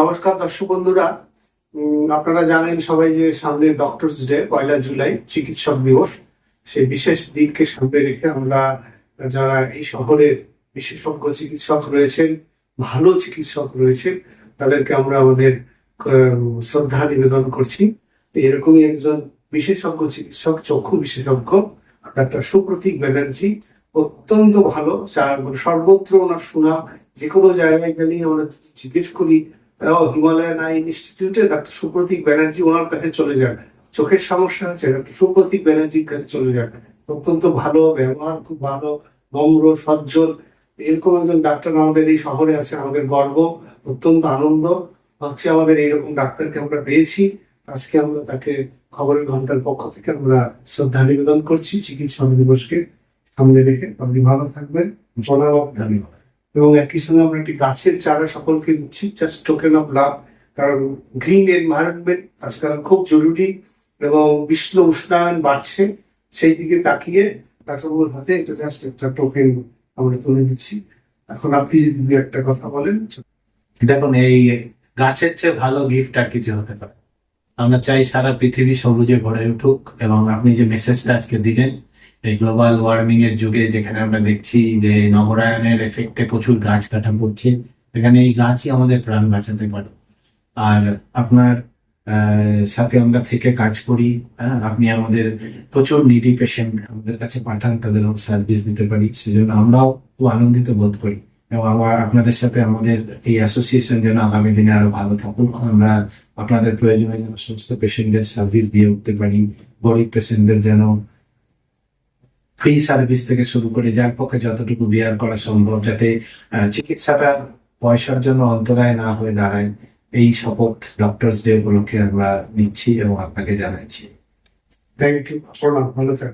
নমস্কার দর্শক বন্ধুরা। আপনারা জানেন সবাই যে সামনে ডক্টরস ডে পয়লা জুলাই, চিকিৎসক দিবস। সেই বিশেষ দিনকে সামনে রেখে আমরা যারা এই শহরের বিশেষজ্ঞ চিকিৎসক রয়েছেন, ভালো চিকিৎসক রয়েছেন, তাদেরকে আমরা আমাদের শ্রদ্ধা নিবেদন করছি। এরকমই একজন বিশেষজ্ঞ চিকিৎসক, চক্ষু বিশেষজ্ঞ, ডাক্তার সুপ্রতীক ব্যানার্জি, অত্যন্ত ভালো। যার মানে সর্বত্র ওনার সুনাম যে কোনো জায়গায় গেলেই আমরা জিজ্ঞেস করি। হিমালয়ান আই ইনস্টিটিউটে ডাক্তার সুপ্রতীক ব্যানার্জি ওনার কাছে চলে যান। চোখের সমস্যা আছে ডাক্তার সুপ্রতীক ব্যানার্জির কাছে চলে যান। অত্যন্ত ভালো, ব্যবহার খুব ভালো, নম্র সজ্জন এরকম একজন ডাক্তার আমাদের এই শহরে আছে, আমাদের গর্ব, অত্যন্ত আনন্দ। হচ্ছে আমাদের এইরকম ডাক্তারকে আমরা পেয়েছি। আজকে আমরা তাকে খবরের ঘণ্টার পক্ষ থেকে আমরা শ্রদ্ধা নিবেদন করছি। চিকিৎসা দিবসকে সামনে রেখে। আপনি ভালো থাকবেন। প্রণাম, ধন্যবাদ। এবং একই সঙ্গে আমরা একটি গাছের চারা সকলকে দিচ্ছি জাস্ট টোকেন অফ লাভ কারণ গ্রিন এনভায়রনমেন্ট আজকাল খুব জরুরি এবং বিশ্ব উষ্ণায়ন বাড়ছে, সেই দিকে তাকিয়ে ডাক্তারবাবুর হাতে একটা জাস্ট একটা টোকেন আমরা তুলে দিচ্ছি। এখন আপনি যদি একটা কথা বলেন। দেখুন, এই গাছের চেয়ে ভালো গিফট আর কিছু হতে পারে। আমরা চাই সারা পৃথিবী সবুজে ভরে উঠুক এবং আপনি যে মেসেজটা আজকে দিলেন এই গ্লোবাল ওয়ার্মিং এর যুগে যেখানে আমরা দেখছি যে নগরায়নের এফেক্টে প্রচুর গাছ কাটা পড়ছে এখানে এই গাছই আমাদের প্রাণ বাঁচাতে পারে। আর আপনার সাথে আমরা থেকে কাজ করি হ্যাঁ, আপনি আমাদের প্রচুর নিডি পেশেন্ট আমাদের কাছে পাঠান তাদের সার্ভিস দিতে পারি সেজন্য আমরাও খুব আনন্দিত বোধ করি। এবং আমার আপনাদের সাথে আমাদের এই অ্যাসোসিয়েশন যেন আগামী দিনে আরও ভালো থাকুক আমরা আপনাদের প্রয়োজনে যেন সমস্ত পেশেন্টদের সার্ভিস দিয়ে উঠতে পারি গরিব পেশেন্টদের যেন ফ্রি সার্ভিস থেকে শুরু করে যার পক্ষে যতটুকু বিয়ার করা সম্ভব যাতে চিকিৎসাটা পয়সার জন্য অন্তরায় না হয়ে দাঁড়ায়, এই শপথ ডক্টরস ডে উপলক্ষে আমরা নিচ্ছি এবং আপনাকে জানাচ্ছি। থ্যাংক ইউ ভালো থাকবেন।